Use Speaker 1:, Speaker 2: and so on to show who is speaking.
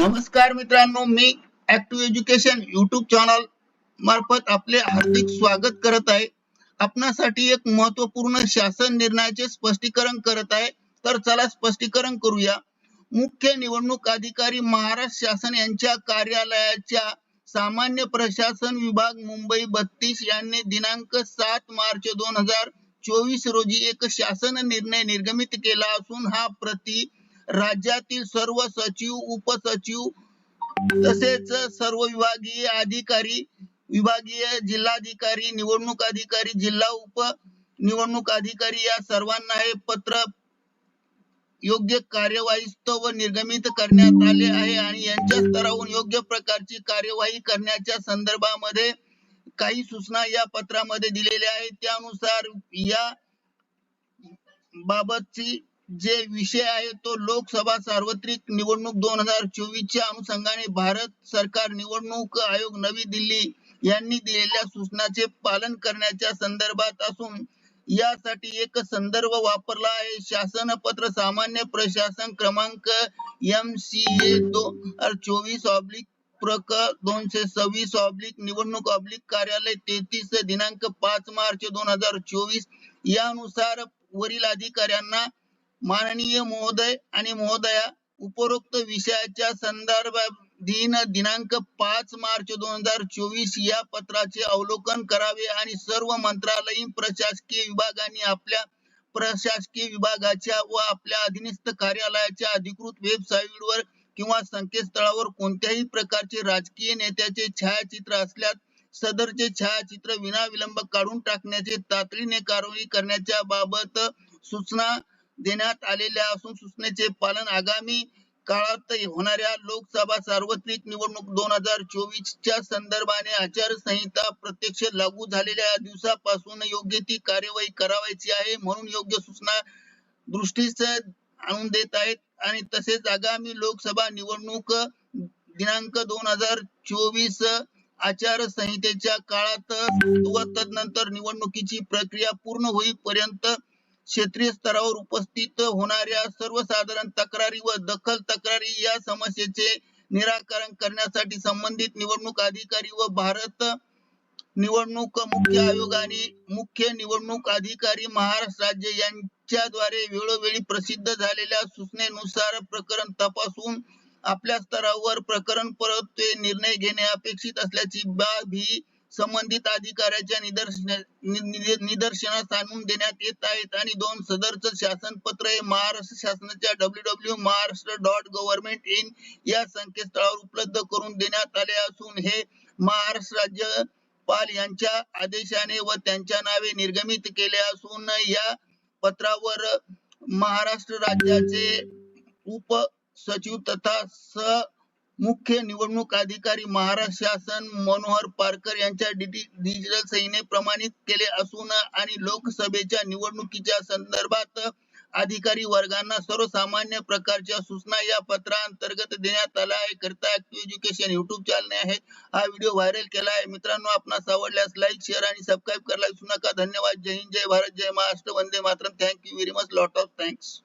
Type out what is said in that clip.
Speaker 1: नमस्कार मित्रांनो मी ऍक्टिव्ह एज्युकेशन युट्यूब चॅनल मार्फत आपले हार्दिक स्वागत करत आहे. आपणासाठी एक महत्त्वपूर्ण शासन निर्णयाचे स्पष्टीकरण करत आहे. तर चला स्पष्टीकरण करूया. मुख्य निवडणूक अधिकारी महाराष्ट्र शासन यांच्या कार्यालयाच्या सामान्य प्रशासन विभाग मुंबई बत्तीस यांनी दिनांक सात मार्च दोन हजार चोवीस रोजी एक शासन निर्णय निर्गमित केला असून हा प्रति राज्यातील सर्व सचिव उपसचिव तसेच सर्व विभागीय अधिकारी विभागीय जिल्हाधिकारी निवडणूक अधिकारी जिल्हा उप निवडणूक अधिकारी या सर्वांना हे पत्र योग्य कार्यवाहीस्तव निर्गमित करण्यात आले आहे आणि यांच्या स्तरावरून योग्य प्रकारची कार्यवाही करण्याच्या संदर्भामध्ये काही सूचना या पत्रामध्ये दिलेल्या आहेत. त्यानुसार या बाबतची जे विषय आहे तो लोकसभा सार्वत्रिक निवडणूक दोन हजार चोवीसच्या अनुषंगाने भारत सरकार निवडणूक आयोग नवी दिल्ली यांनी दिलेल्या सूचनाचे पालन करण्याच्या संदर्भात असून यासाठी एक संदर्भ वापरला आहे. शासन पत्र सामान्य प्रशासन क्रमांक एम सी ए दोन हजार चोवीस ऑब्लिक प्रक दोनशे सव्वीस ऑब्लिक निवडणूक ऑब्लिक कार्यालय तेहतीस दिनांक पाच मार्च दोन हजार चोवीस यानुसार वरील अधिकाऱ्यांना माननीय महोदय आणि महोदया उपरोक्त विषयाच्या संदर्भाधीन दिनांक पाच मार्च दोन हजार चोवीस या पत्राचे अवलोकन करावे आणि सर्व मंत्रालयीन प्रशासकीय विभागाने आपल्या प्रशासकीय विभागाच्या व आपल्या अधीनस्थ कार्यालयाच्या अधिकृत वेबसाईटवर किंवा संकेतस्थळावर कोणत्याही प्रकारचे राजकीय नेत्याचे छायाचित्र असल्यास सदरचे छायाचित्र विना विलंब काढून टाकण्याचे तातडीने कारवाई करण्याच्या बाबत सूचना देण्यात आलेल्या असून सूचनेचे पालन आगामी काळात होणाऱ्या लोकसभा सार्वत्रिक निवडणूक दोन हजार चोवीसच्या संदर्भाने आचारसंहिता प्रत्यक्ष लागू झालेल्या दिवसापासून योग्य ती कार्यवाही करावायची आहे म्हणून योग्य सूचना दृष्टीस आणून देत आहेत. आणि तसेच आगामी लोकसभा निवडणूक दिनांक दोन हजार चोवीस आचारसंहितेच्या काळात व तदनंतर निवडणुकीची प्रक्रिया पूर्ण होईपर्यंत क्षेत्रीय स्तरावर उपस्थित होणाऱ्या सर्वसाधारण तक्रारी व दखल तक्रारी या समस्येचे निराकरण करण्यासाठी संबंधित निवडणूक अधिकारी व भारत निवडणूक मुख्य आयोग आणि मुख्य निवडणूक अधिकारी महाराष्ट्र राज्य यांच्याद्वारे वेळोवेळी प्रसिद्ध झालेल्या सूचनेनुसार प्रकरण तपासून आपल्या स्तरावर प्रकरण परत निर्णय घेणे अपेक्षित असल्याची बाब ही संबंधित अधिकाऱ्याच्या निदर्शन निदर्शनास आणून देण्यात येत आहेत. आणि दोन सदरच शासन पत्र हे महाराष्ट्र शासनाच्या W W Maharashtra dot government in या संकेतस्थळावर उपलब्ध करून देण्यात आले असून हे महाराष्ट्र राज्य पाल यांच्या आदेशाने व त्यांच्या नावे निर्गमित केले असून या पत्रावर महाराष्ट्र राज्याचे उप सचिव तथा स मुख्य निवडणूक अधिकारी महाराष्ट्र शासन मनोहर पारकर यांच्या डिजिटल सहीने प्रमाणित केले असून आणि लोकसभेच्या निवडणुकीच्या संदर्भात अधिकारी वर्गांना सर्वसामान्य प्रकारच्या सूचना या पत्रांतर्गत देण्यात आल्या आहे करता ऍक्टिव्ह एज्युकेशन युट्यूब चॅनल आहे. हा व्हिडिओ व्हायरल केला आहे. मित्रांनो आपणास आवडल्यास लाईक शेअर आणि सबस्क्राईब करायला विसरू नका. धन्यवाद. जय हिंद जय भारत जय Maharashtra. Vande Mataram. Thank you very much lot of thanks